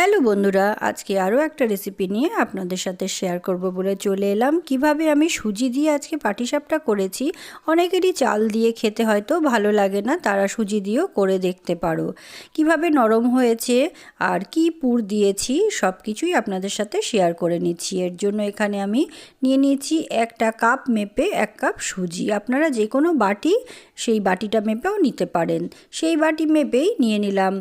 Hello বন্ধুরা, আজকে আরও একটা রেসিপি নিয়ে আপনাদের সাথে শেয়ার করব বলে চলে এলাম। কীভাবে আমি সুজি দিয়ে আজকে পাটিসাপটা করেছি, অনেকেরই চাল দিয়ে খেতে হয়তো ভালো লাগে না, তারা সুজি দিয়েও করে দেখতে পারো। কীভাবে নরম হয়েছে আর কি পুর দিয়েছি সব কিছুই আপনাদের সাথে শেয়ার করে নিচ্ছি। এর জন্য এখানে আমি নিয়ে নিয়েছি একটা কাপ মেপে এক কাপ সুজি। আপনারা যে কোনো বাটি, সেই বাটিটা মেপেও নিতে পারেন। সেই বাটি মেপেই নিয়ে নিলাম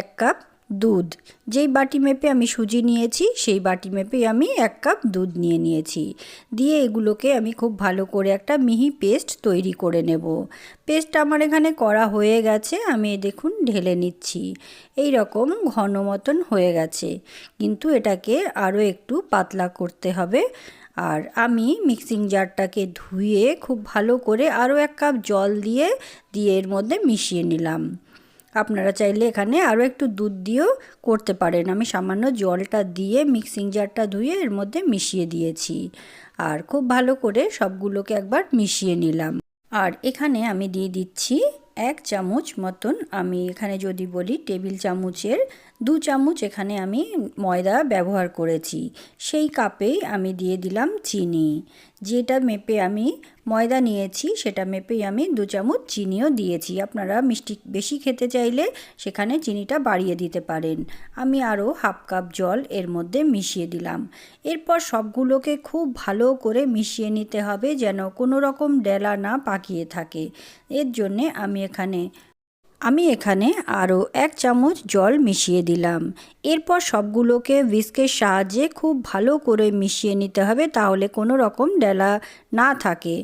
এক কাপ দুধ। যেই বাটি মেপে আমি সুজি নিয়েছি, সেই বাটি মেপে আমি এক কাপ দুধ নিয়ে নিয়েছি। দিয়ে এগুলোকে আমি খুব ভালো করে একটা মিহি পেস্ট তৈরি করে নেব। পেস্ট আমার এখানে করা হয়ে গেছে, আমি দেখুন ঢেলে নিচ্ছি। এই রকম ঘন মতন হয়ে গেছে। কিন্তু এটাকে আরও একটু পাতলা করতে হবে। আর আমি মিক্সিং জারটাকে ধুয়ে খুব ভালো করে আরও এক কাপ জল দিয়ে দিয়ে এর মধ্যে মিশিয়ে নিলাম। আপনারা চাইলে এখানে আরও একটু দুধ দিয়েও করতে পারেন। আমি সামান্য জলটা দিয়ে মিক্সিং জারটা ধুয়ে এর মধ্যে মিশিয়ে দিয়েছি। আর খুব ভালো করে সবগুলোকে একবার মিশিয়ে নিলাম। আর এখানে আমি দিয়ে দিচ্ছি এক চামচ মতন, আমি এখানে যদি বলি টেবিল চামচের দু চামচ এখানে আমি ময়দা ব্যবহার করেছি। সেই কাপেই আমি দিয়ে দিলাম চিনি। যেটা মেপে আমি ময়দা নিয়েছি, সেটা মেপেই আমি দু চামচ চিনিও দিয়েছি। আপনারা মিষ্টি বেশি খেতে চাইলে সেখানে চিনিটা বাড়িয়ে দিতে পারেন। আমি আরও হাফ কাপ জল এর মধ্যে মিশিয়ে দিলাম। এরপর সবগুলোকে খুব ভালো করে মিশিয়ে নিতে হবে যেন কোনো রকম ডেলা না পাকিয়ে থাকে। এর জন্যে আমি এখানে আমি এখানে আরও এক চামচ জল মিশিয়ে দিলাম। এরপর সবগুলোকে বিস্কের সাহায্যে খুব ভালো করে মিশিয়ে নিতে হবে তাহলে কোনো রকম ডেলা না থাকে।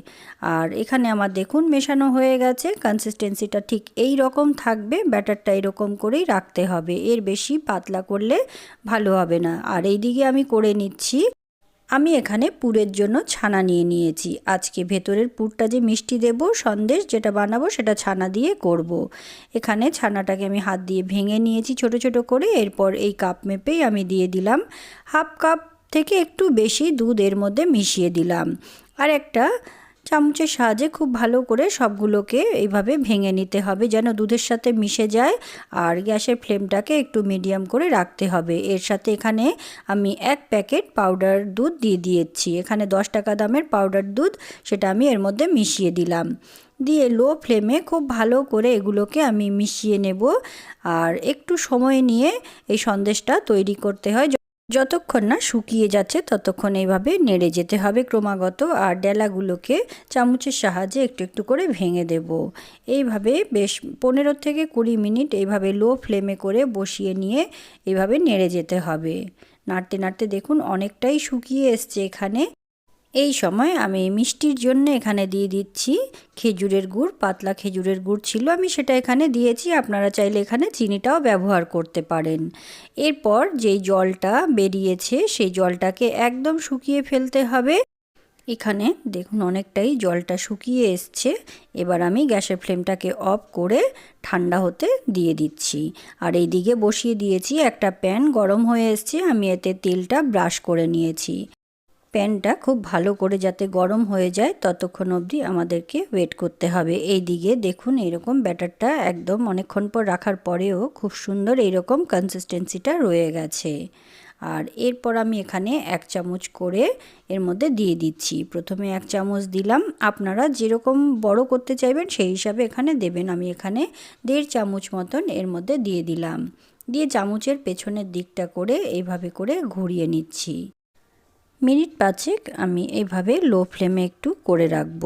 আর এখানে আমার দেখুন মেশানো হয়ে গেছে কনসিস্টেন্সিটা ঠিক এই রকম থাকবে, ব্যাটারটা এরকম করেই রাখতে হবে। এর বেশি পাতলা করলে ভালো হবে না। আর এই দিকে আমি করে নিচ্ছি আমি এখানে পুরের জন্য ছানা নিয়ে নিয়েছি। আজকে ভেতরের পুরটা যে মিষ্টি দেব, সন্দেশ যেটা বানাবো সেটা ছানা দিয়ে করব। এখানে ছানাটাকে আমি হাত দিয়ে ভেঙে নিয়েছি ছোট ছোট করে। এরপর এই কাপ মেপেই আমি দিয়ে দিলাম। হাফ কাপ থেকে একটু বেশি দুধ এর মধ্যে মিশিয়ে দিলাম। আর একটা চামচের সাহায্যে খুব ভালো করে সবগুলোকে এইভাবে ভেঙে নিতে হবে যেন দুধের সাথে মিশে যায় আর গ্যাসের ফ্লেমটাকে একটু মিডিয়াম করে রাখতে হবে। এর সাথে এখানে আমি এক প্যাকেট পাউডার দুধ দিয়ে দিয়েছি। এখানে দশ টাকা দামের পাউডার দুধ, সেটা আমি এর মধ্যে মিশিয়ে দিলাম। দিয়ে লো ফ্লেমে খুব ভালো করে এগুলোকে আমি মিশিয়ে নেব। আর একটু সময় নিয়ে এই সন্দেশটা তৈরি করতে হয়। যতক্ষণ না শুকিয়ে যাচ্ছে, ততক্ষণ এইভাবে নেড়ে যেতে হবে ক্রমাগত আর ডেলাগুলোকে চামচের সাহায্যে একটু একটু করে ভেঙে দেব। এইভাবে বেশ পনেরো থেকে কুড়ি মিনিট এইভাবে লো ফ্লেমে করে বসিয়ে নিয়ে এইভাবে নেড়ে যেতে হবে। নাড়তে নাড়তে দেখুন অনেকটাই শুকিয়ে এসছে এখানে। এই সময় আমি মিষ্টির জন্য এখানে দিয়ে দিচ্ছি খেজুরের গুড়, পাতলা খেজুরের গুড় ছিল, আমি সেটা এখানে দিয়েছি, আপনারা চাইলে এখানে চিনিটাও ব্যবহার করতে পারেন। এরপর যেই জলটা বেরিয়েছে, সেই জলটাকে একদম শুকিয়ে ফেলতে হবে। এখানে দেখুন অনেকটাই জলটা শুকিয়ে এসছে, এবার আমি গ্যাসের ফ্লেমটাকে অফ করে ঠান্ডা হতে দিয়ে দিচ্ছি। আর এই দিকে বসিয়ে দিয়েছি একটা প্যান, গরম হয়ে এসছে, আমি এতে তেলটা ব্রাশ করে নিয়েছি। প্যানটা খুব ভালো করে যাতে গরম হয়ে যায়, ততক্ষণ অবধি আমাদেরকে ওয়েট করতে হবে। এই দিকে দেখুন, এরকম ব্যাটারটা একদম অনেকক্ষণ পর রাখার পরেও খুব সুন্দর এইরকম কনসিস্টেন্সিটা রয়ে গেছে। আর এরপর আমি এখানে এক চামচ করে এর মধ্যে দিয়ে দিচ্ছি। প্রথমে এক চামচ দিলাম। আপনারা যেরকম বড় করতে চাইবেন সেই হিসাবে এখানে দেবেন। আমি এখানে দেড় চামচ মতন এর মধ্যে দিয়ে দিলাম। দিয়ে চামচের পেছনের দিকটা করে এইভাবে করে ঘুরিয়ে নিচ্ছি। মিনিট পাঁচেক আমি এইভাবে লো ফ্লেমে একটু করে রাখব।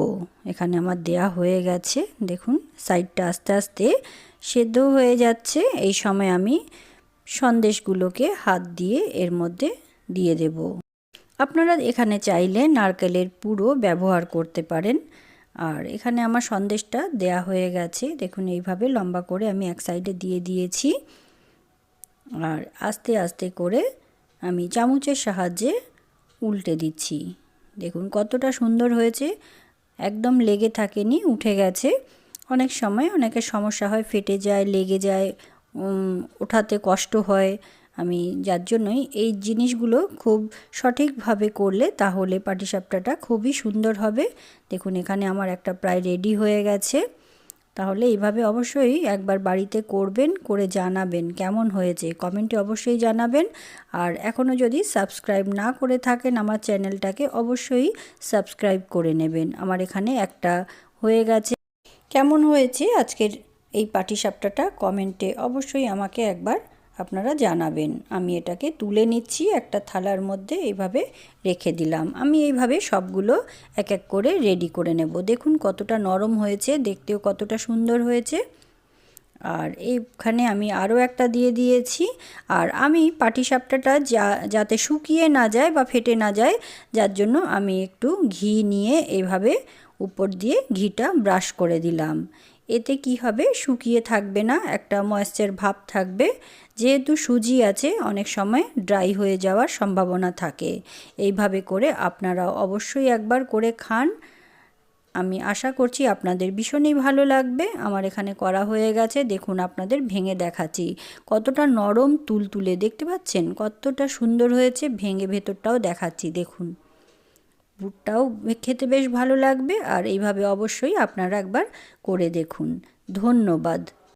এখানে আমার দেয়া হয়ে গেছে। দেখুন, সাইডটা আস্তে আস্তে সেদ্ধ হয়ে যাচ্ছে। এই সময় আমি সন্দেশগুলোকে হাত দিয়ে এর মধ্যে দিয়ে দেব। আপনারা এখানে চাইলে নারকেলের পুরো ব্যবহার করতে পারেন। আর এখানে আমার সন্দেশটা দেয়া হয়ে গেছে। দেখুন, এইভাবে লম্বা করে আমি এক সাইডে দিয়ে দিয়েছি। আর আস্তে আস্তে করে আমি চামচের সাহায্যে উল্টে দিচ্ছি। দেখুন কতটা সুন্দর হয়েছে। একদম লেগে থাকেনি, উঠে গেছে। অনেক সময় অনেকের সমস্যা হয়, ফেটে যায়, লেগে যায় ওঠাতে কষ্ট হয়। আমি যার জন্যই এই জিনিসগুলো খুব সঠিকভাবে করলে তাহলে পাটিসাপটাটা খুবই সুন্দর হবে। দেখুন এখানে আমার একটা প্রায় রেডি হয়ে গেছে। তাহলে এইভাবে অবশ্যই একবার বাড়িতে করবেন, করে জানাবেন কেমন হয়েছে। কমেন্টে অবশ্যই জানাবেন। আর এখনও যদি সাবস্ক্রাইব না করে থাকেন আমার চ্যানেলটাকে অবশ্যই সাবস্ক্রাইব করে নেবেন। আমার এখানে একটা হয়ে গেছে। কেমন হয়েছে আজকের এই পাটিসাপটাটা? কমেন্টে অবশ্যই আমাকে একবার আপনারা জানাবেন। আমি এটাকে তুলে নিচ্ছি, একটা থালার মধ্যে এইভাবে রেখে দিলাম। আমি এইভাবে সবগুলো এক এক করে রেডি করে নেব। দেখুন কতটা নরম হয়েছে, দেখতেও কতটা সুন্দর হয়েছে। আর এইখানে আমি আরও একটা দিয়ে দিয়েছি। আর আমি পাটিসাপটাটা যা, যাতে শুকিয়ে না যায় বা ফেটে না যায়, যার জন্য আমি একটু ঘি নিয়ে এইভাবে উপর দিয়ে ঘিটা ব্রাশ করে দিলাম। এতে কি হবে? শুকিয়ে থাকবে না, একটা ময়েশ্চার ভাব থাকবে। যেহেতু সুজি আছে, অনেক সময় ড্রাই হয়ে যাওয়ার সম্ভাবনা থাকে। এইভাবে করে আপনারা অবশ্যই একবার করে খান। আমি আশা করছি আপনাদের ভীষণই ভালো লাগবে। আমার এখানে করা হয়ে গেছে, দেখুন আপনাদের ভেঙে দেখাচ্ছি। কতটা নরম তুলতুলে দেখতে পাচ্ছেন? কতটা সুন্দর হয়েছে, ভেঙে ভেতরটাও দেখাচ্ছি, দেখুন। বুটটাও খেতে বেশ ভালো লাগবে আর এইভাবে অবশ্যই আপনারা একবার করে দেখুন। ধন্যবাদ।